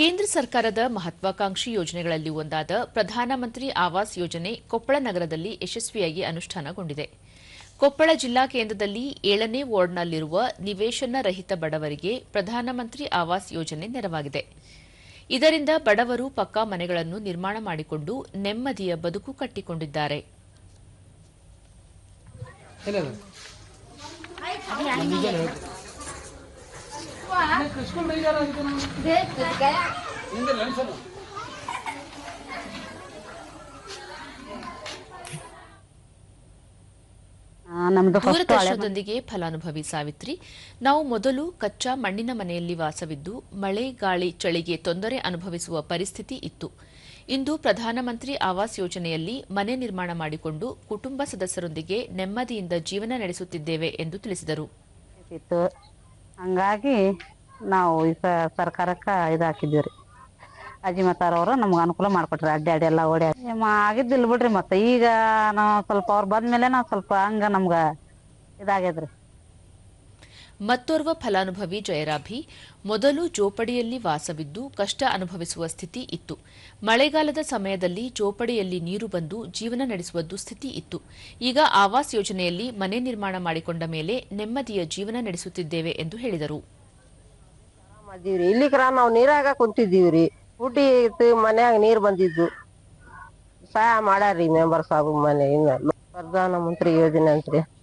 ಕೇಂದ್ರ ಸರ್ಕಾರದ ಮಹತ್ವಾಕಾಂಕ್ಷಿ ಯೋಜನೆಗಳಲ್ಲಿ ಒಂದಾದ ಪ್ರಧಾನಮಂತ್ರಿ ಆವಾಸ್ ಯೋಜನೆ ಕೊಪ್ಪಳ ನಗರದಲ್ಲಿ ಯಶಸ್ವಿಯಾಗಿ ಅನುಷ್ಠಾನಗೊಂಡಿದೆ. ಕೊಪ್ಪಳ ಜಿಲ್ಲಾ ಕೇಂದ್ರದಲ್ಲಿ ಏಳನೇ ವಾರ್ಡ್ನಲ್ಲಿರುವ ನಿವೇಶನ ರಹಿತ ಬಡವರಿಗೆ ಪ್ರಧಾನಮಂತ್ರಿ ಆವಾಸ್ ಯೋಜನೆ ನೆರವಾಗಿದೆ. ಇದರಿಂದ ಬಡವರು ಪಕ್ಕಾ ಮನೆಗಳನ್ನು ನಿರ್ಮಾಣ ಮಾಡಿಕೊಂಡು ನೆಮ್ಮದಿಯ ಬದುಕು ಕಟ್ಟಿಕೊಂಡಿದ್ದಾರೆ. ದೂರದರ್ಶನದೊಂದಿಗೆ ಫಲಾನುಭವಿ ಸಾವಿತ್ರಿ. ನಾವು ಮೊದಲು ಕಚ್ಚಾ ಮಣ್ಣಿನ ಮನೆಯಲ್ಲಿ ವಾಸವಿದ್ದು ಮಳೆ ಗಾಳಿ ಚಳಿಗೆ ತೊಂದರೆ ಅನುಭವಿಸುವ ಪರಿಸ್ಥಿತಿ ಇತ್ತು. ಇಂದು ಪ್ರಧಾನಮಂತ್ರಿ ಆವಾಸ್ ಯೋಜನೆಯಲ್ಲಿ ಮನೆ ನಿರ್ಮಾಣ ಮಾಡಿಕೊಂಡು ಕುಟುಂಬ ಸದಸ್ಯರೊಂದಿಗೆ ನೆಮ್ಮದಿಯಿಂದ ಜೀವನ ನಡೆಸುತ್ತಿದ್ದೇವೆ ಎಂದು ತಿಳಿಸಿದರು. ಹಂಗಾಗಿ ನಾವು ಈ ಸರ್ಕಾರಕ್ಕೆ ಇದು ಹಾಕಿದ್ದೀವಿ ರೀ. ಮತ್ತಾರವರು ನಮ್ಗೆ ಅನುಕೂಲ ಮಾಡಿಕೊಟ್ರಿ. ಅಡ್ಡಾಡಿ ಅಡ್ಡಿ ಎಲ್ಲ ಓಡಿ ಆಗಿದ್ದಿಲ್ಲ ಬಿಡ್ರಿ ಮತ್ತೆ. ಈಗ ನಾವು ಸ್ವಲ್ಪ ಅವ್ರು ಬಂದ್ಮೇಲೆ ನಾವು ಸ್ವಲ್ಪ ಹಂಗ ನಮ್ಗೆ ಇದಾಗ್ಯದ್ರಿ. ಮತ್ತೋರ್ವ ಫಲಾನುಭವಿ ಜಯರಾಭಿ, ಮೊದಲು ಜೋಪಡಿಯಲ್ಲಿ ವಾಸವಿದ್ದು ಕಷ್ಟ ಅನುಭವಿಸುವ ಸ್ಥಿತಿ ಇತ್ತು. ಮಳೆಗಾಲದ ಸಮಯದಲ್ಲಿ ಜೋಪಡಿಯಲ್ಲಿ ನೀರು ಬಂದು ಜೀವನ ನಡೆಸುವ ದುಸ್ಥಿತಿ ಇತ್ತು. ಈಗ ಆವಾಸ್ ಯೋಜನೆಯಲ್ಲಿ ಮನೆ ನಿರ್ಮಾಣ ಮಾಡಿಕೊಂಡ ಮೇಲೆ ನೆಮ್ಮದಿಯ ಜೀವನ ನಡೆಸುತ್ತಿದ್ದೇವೆ ಎಂದು ಹೇಳಿದರು. ನಾವ್ ನೀರಾಗ ಕುಂತಿದ್ದೀವ್ರಿ. ನೀರ್ ಬಂದಿದ್ದು. ಸಹಾಯ ಮಾಡ್ಯಾರ್ರಿ ಮೆಂಬರ್ ಮನೆ. ಪ್ರಧಾನ ಮಂತ್ರಿ ಯೋಜನೆ ಅಂತ್ರಿ.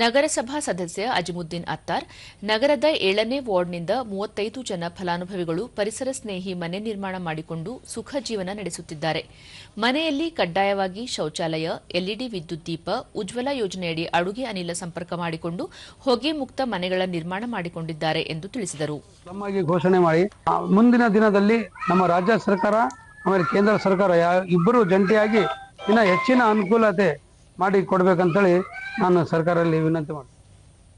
ನಗರಸಭಾ ಸದಸ್ಯ ಅಜಿಮುದ್ದೀನ್ ಅತ್ತಾರ್, ನಗರದ ಏಳನೇ ವಾರ್ಡ್ನಿಂದ ಮೂವತ್ತೈದು ಜನ ಫಲಾನುಭವಿಗಳು ಪರಿಸರ ಸ್ನೇಹಿ ಮನೆ ನಿರ್ಮಾಣ ಮಾಡಿಕೊಂಡು ಸುಖ ಜೀವನ ನಡೆಸುತ್ತಿದ್ದಾರೆ. ಮನೆಯಲ್ಲಿ ಕಡ್ಡಾಯವಾಗಿ ಶೌಚಾಲಯ, ಎಲ್ಇಡಿ ವಿದ್ಯುತ್ ದೀಪ, ಉಜ್ವಲ ಯೋಜನೆಯಡಿ ಅಡುಗೆ ಅನಿಲ ಸಂಪರ್ಕ ಮಾಡಿಕೊಂಡು ಹೊಗೆ ಮುಕ್ತ ಮನೆಗಳ ನಿರ್ಮಾಣ ಮಾಡಿಕೊಂಡಿದ್ದಾರೆ ಎಂದು ತಿಳಿಸಿದರು. ಘೋಷಣೆ ಮಾಡಿ ಮುಂದಿನ ದಿನದಲ್ಲಿ ನಮ್ಮ ರಾಜ್ಯ ಸರ್ಕಾರ ಕೇಂದ್ರ ಸರ್ಕಾರ ಇಬ್ಬರು ಜಂಟಿಯಾಗಿ ಇನ್ನ ಹೆಚ್ಚಿನ ಅನುಕೂಲತೆ ಮಾಡಿ ಕೊಡ್ಬೇಕಂತೇಳಿ ನಾನು ಸರ್ಕಾರಲ್ಲಿ ವಿನಂತಿ ಮಾಡ್ತೀನಿ.